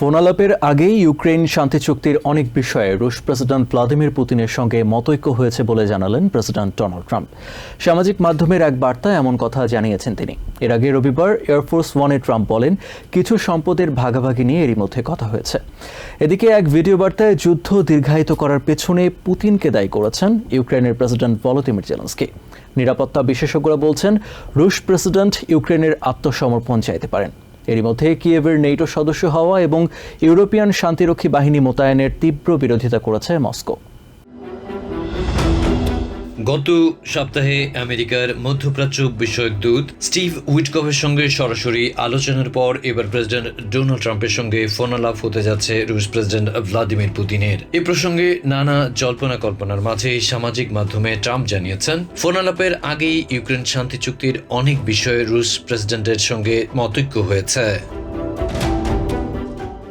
ফোনালাপের আগেই ইউক্রেন শান্তি চুক্তির অনেক বিষয়ে রুশ প্রেসিডেন্ট ভ্লাদিমির পুতিনের সঙ্গে মতৈক্য হয়েছে বলে জানালেন প্রেসিডেন্ট ডোনাল্ড ট্রাম্প। সামাজিক মাধ্যমের এক বার্তায় এমন কথা জানিয়েছেন তিনি। এর আগে রবিবার এয়ারফোর্স ওয়ানে ট্রাম্প বলেন, কিছু সম্পদের ভাগাভাগি নিয়ে এরই মধ্যে কথা হয়েছে। এদিকে এক ভিডিও বার্তায় যুদ্ধ দীর্ঘায়িত করার পেছনে পুতিনকে দায়ী করেছেন ইউক্রেনের প্রেসিডেন্ট ভলোদিমির জেলেন্সকি। নিরাপত্তা বিশেষজ্ঞরা বলছেন, রুশ প্রেসিডেন্ট ইউক্রেনের আত্মসমর্পণ চাইতে পারেন। এরই মধ্যে কিয়েভের নেটো সদস্য হওয়া এবং ইউরোপিয়ান শান্তিরক্ষী বাহিনী মোতায়েনের তীব্র বিরোধিতা করেছে মস্কো। গত সপ্তাহে আমেরিকার মধ্যপ্রাচ্য বিষয়ক দূত স্টিভ উইটকফের সঙ্গে সরাসরি আলোচনার পর এবার প্রেসিডেন্ট ডোনাল্ড ট্রাম্পের সঙ্গে ফোনালাপ হতে যাচ্ছে রুশ প্রেসিডেন্ট ভ্লাদিমির পুতিনের। এ প্রসঙ্গে নানা জল্পনা কল্পনার মাঝে সামাজিক মাধ্যমে ট্রাম্প জানিয়েছেন, ফোনালাপের আগেই ইউক্রেন শান্তি চুক্তির অনেক বিষয়ে রুশ প্রেসিডেন্টের সঙ্গে মতৈক্য হয়েছে।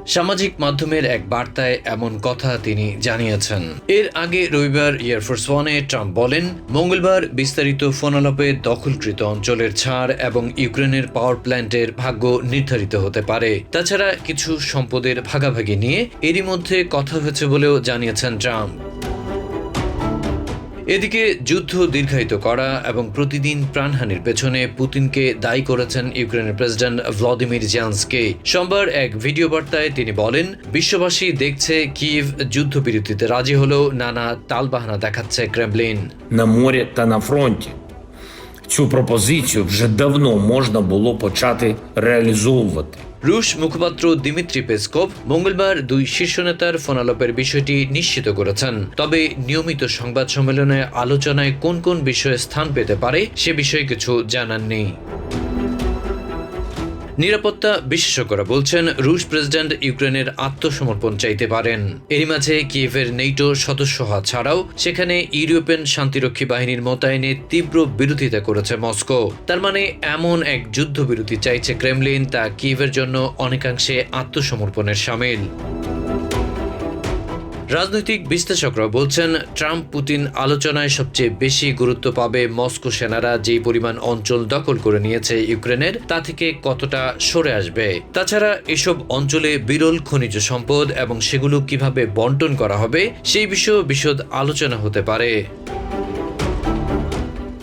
সামাজিক মাধ্যমের এক বার্তায় এমন কথা তিনি জানিয়েছেন। এর আগে রবিবার এয়ারফোর্স ওয়ানে ট্রাম্প বলেন, মঙ্গলবার বিস্তারিত ফোনালাপে দখলকৃত অঞ্চলের ছাড় এবং ইউক্রেনের পাওয়ার প্ল্যান্টের ভাগ্য নির্ধারিত হতে পারে। তাছাড়া কিছু সম্পদের ভাগাভাগি নিয়ে এরই মধ্যে কথা হয়েছে বলেও জানিয়েছেন ট্রাম্প। এদিকে যুদ্ধ দীর্ঘায়িত করা এবং প্রতিদিন প্রাণহানির পেছনে পুতিনকে দায়ী করেছেন ইউক্রেনের প্রেসিডেন্ট ভ্লাদিমির জেলসকে সোমবার এক ভিডিও বার্তায় তিনি বলেন, বিশ্ববাসী দেখছে কিভ যুদ্ধবিরতিতে রাজি হলেও নানা তালবাহানা দেখাচ্ছে ক্রেমলিন। Цю пропозицію вже давно можна було почати реалізовувати. রুশ মুখপাত্র দিমিত্রি পেসকভ মঙ্গলবার দুই শীর্ষ নেতার ফোনালাপের বিষয়টি নিশ্চিত করেছেন তবে নিয়মিত সংবাদ সম্মেলনে আলোচনায় কোন কোন বিষয়ে স্থান পেতে পারে সে বিষয়ে কিছু জানাননি নিরাপত্তা বিশেষজ্ঞরা বলছেন রুশ প্রেসিডেন্ট ইউক্রেনের আত্মসমর্পণ চাইতে পারেন। এরই মাঝে কিয়েভের নেইটো সদস্য হওয়া ছাড়াও সেখানে ইউরোপিয়ান শান্তিরক্ষী বাহিনীর মোতায়েনে তীব্র বিরোধিতা করেছে মস্কো। তার মানে এমন এক যুদ্ধবিরতি চাইছে ক্রেমলিন, তা কিয়েভের জন্য অনেকাংশে আত্মসমর্পণের সামিল। রাজনৈতিক বিশ্লেষকরা বলছেন, ট্রাম্প পুতিন আলোচনায় সবচেয়ে বেশি গুরুত্ব পাবে মস্কো সেনারা যে পরিমাণ অঞ্চল দখল করে নিয়েছে ইউক্রেনের, তা থেকে কতটা সরে আসবে। তাছাড়া এসব অঞ্চলে বিরল খনিজ সম্পদ এবং সেগুলো কীভাবে বন্টন করা হবে, সেই বিষয়ে বিশদ আলোচনা হতে পারে।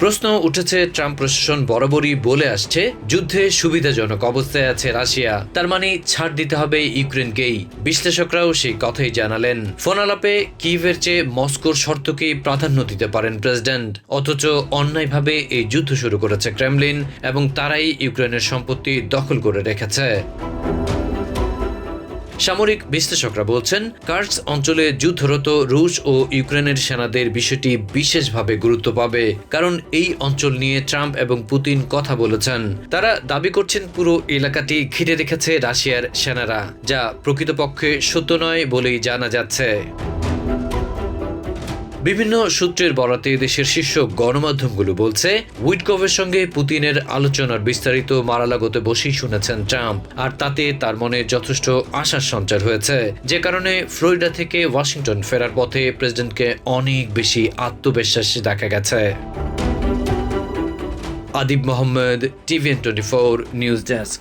প্রশ্ন উঠেছে, ট্রাম্প প্রশাসন বরাবরই বলে আসছে, যুদ্ধে সুবিধাজনক অবস্থায় আছে রাশিয়া। তার মানে ছাড় দিতে হবে ইউক্রেনকেই। বিশ্লেষকরাও সেই কথাই জানালেন। ফোনালাপে কিভের চেয়ে মস্কোর শর্তকেই প্রাধান্য দিতে পারেন প্রেসিডেন্ট। অথচ অন্যায়ভাবে এই যুদ্ধ শুরু করেছে ক্রেমলিন এবং তারাই ইউক্রেনের সম্পত্তি দখল করে রেখেছে। সামরিক বিশ্লেষকরা বলছেন কার্স অঞ্চলে যুদ্ধরত রুশ ও ইউক্রেনের সেনাদের বিষয়টি বিশেষভাবে গুরুত্ব পাবে, কারণ এই অঞ্চল নিয়ে ট্রাম্প এবং পুতিন কথা বলেছেন। তারা দাবি করছেন, পুরো এলাকাটি ঘিরে রেখেছে রাশিয়ার সেনারা, যা প্রকৃতপক্ষে সত্য নয় বলেই জানা যাচ্ছে। বিভিন্ন সূত্রের বরাতে দেশের শীর্ষ গণমাধ্যমগুলো বলছে, উইটকভের সঙ্গে পুতিনের আলোচনার বিস্তারিত মারালাগোতে বসেই শুনেছেন ট্রাম্প, আর তাতে তার মনে যথেষ্ট আশার সঞ্চার হয়েছে। যে কারণে ফ্লোরিডা থেকে ওয়াশিংটন ফেরার পথে প্রেসিডেন্টকে অনেক বেশি আত্মবিশ্বাসী দেখা গেছে। Adib Mohammad, TVN twenty four news desk.